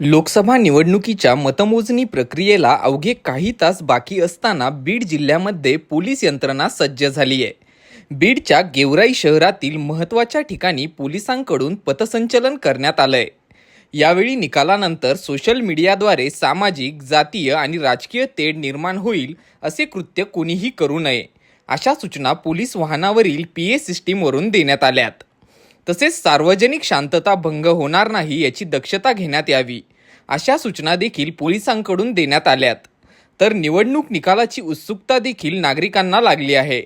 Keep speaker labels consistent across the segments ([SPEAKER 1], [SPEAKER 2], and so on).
[SPEAKER 1] लोकसभा निवडणुकीच्या मतमोजणी प्रक्रियेला अवघे काही तास बाकी असताना बीड जिल्ह्यामध्ये पोलीस यंत्रणा सज्ज झाली आहे. बीडच्या गेवराई शहरातील महत्त्वाच्या ठिकाणी पोलिसांकडून पथसंचलन करण्यात आलंय. यावेळी निकालानंतर सोशल मीडियाद्वारे सामाजिक जातीय आणि राजकीय तेढ निर्माण होईल असे कृत्य कोणीही करू नये अशा सूचना पोलीस वाहनावरील पी ए सिस्टीमवरून देण्यात आल्यात. तसेच सार्वजनिक शांतता भंग होणार नाही याची दक्षता घेण्यात यावी अशा सूचना देखील पोलिसांकडून देण्यात आल्यात. तर निवडणूक निकालाची उत्सुकता देखील नागरिकांना लागली आहे.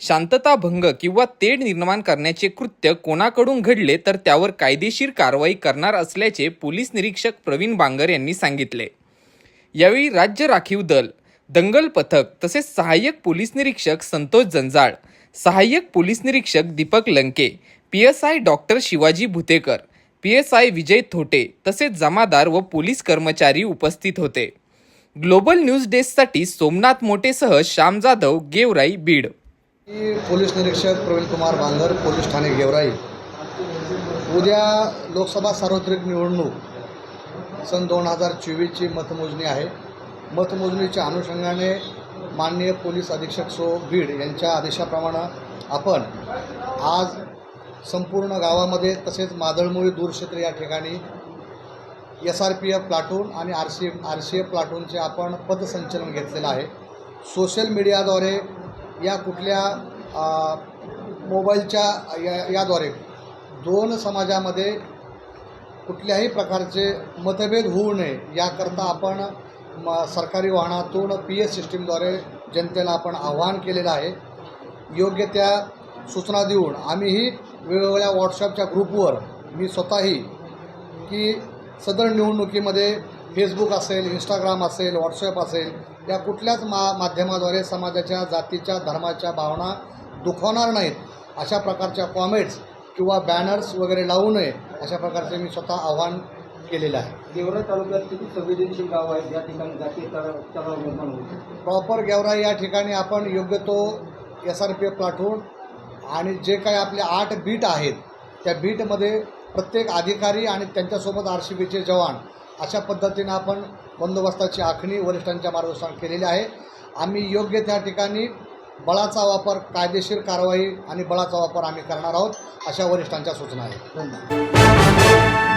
[SPEAKER 1] शांतता भंग किंवा तेढ निर्माण करण्याचे कृत्य कोणाकडून घडले तर त्यावर कायदेशीर कारवाई करणार असल्याचे पोलीस निरीक्षक प्रवीण बांगर यांनी सांगितले. यावेळी राज्य राखीव दल दंगल पथक तसेच सहाय्यक पोलीस निरीक्षक संतोष जंजाळ सहाय्यक पोलीस निरीक्षक Deepak Lanke P S I doctor Shivaji Bhutekar P S I Vijay Thote तसेच जमादार व पोलीस कर्मचारी उपस्थित होते. ग्लोबल न्यूज डेस्कसाठी सोमनाथ मोटेसह श्याम जाधव गेवराई बीड.
[SPEAKER 2] पोलीस निरीक्षक प्रवीण कुमार बांगर पोलीस ठाणे गेवराई. उद्या लोकसभा सार्वत्रिक निवडणूक सन दोन हजार चोवीसची मतमोजणी आहे. मतमोजणीच्या अनुषंगाने माननीय पोलीस अधीक्षक सो बीड यांच्या आदेशाप्रमाणे आपण आज संपूर्ण गावामध्ये तसेच मादळमुळी दूरक्षेत्र या ठिकाणी S R P F platoon आणि R C R C F प्लाटूनचे आपण पथसंचलन घेतलेलं आहे. सोशल मीडियाद्वारे या कुठल्या मोबाईलच्या या याद्वारे दोन समाजामध्ये कुठल्याही प्रकारचे मतभेद होऊ नये याकरता आपण म सरकारी वाहनातून पी एस सिस्टीमद्वारे जनतेला आपण आवाहन केलेलं आहे. योग्य त्या सूचना देऊन आम्हीही वेगवेगळ्या व्हॉट्सअपच्या ग्रुपवर मी स्वतःही की सदर निवडणुकीमध्ये फेसबुक असेल इंस्टाग्राम असेल व्हॉट्सअप असेल या कुठल्याच मा माध्यमाद्वारे समाजाच्या जातीच्या धर्माच्या भावना दुखवणार नाहीत अशा प्रकारच्या कॉमेंट्स किंवा बॅनर्स वगैरे लावू नये अशा प्रकारचे मी स्वतः आव्हान केलेलं आहे.
[SPEAKER 3] गेवरा तालुक्यात किती संवेदनशील गाव आहेत? ज्या ठिकाणी जातीय तणाव निर्माण होतो
[SPEAKER 2] प्रॉपर गेवरा या ठिकाणी आपण योग्य तो S R P F platoon आणि जे काही आपले आठ बीट आहेत त्या बीटमध्ये प्रत्येक अधिकारी आणि त्यांच्यासोबत आर सी बीचे जवान अशा पद्धतीनं आपण बंदोबस्ताची आखणी वरिष्ठांच्या मार्गदर्शनात केलेली आहे. आम्ही योग्य त्या ठिकाणी बळाचा वापर कायदेशीर कारवाई आणि बळाचा वापर आम्ही करणार आहोत अशा वरिष्ठांच्या सूचना आहेत. धन्यवाद.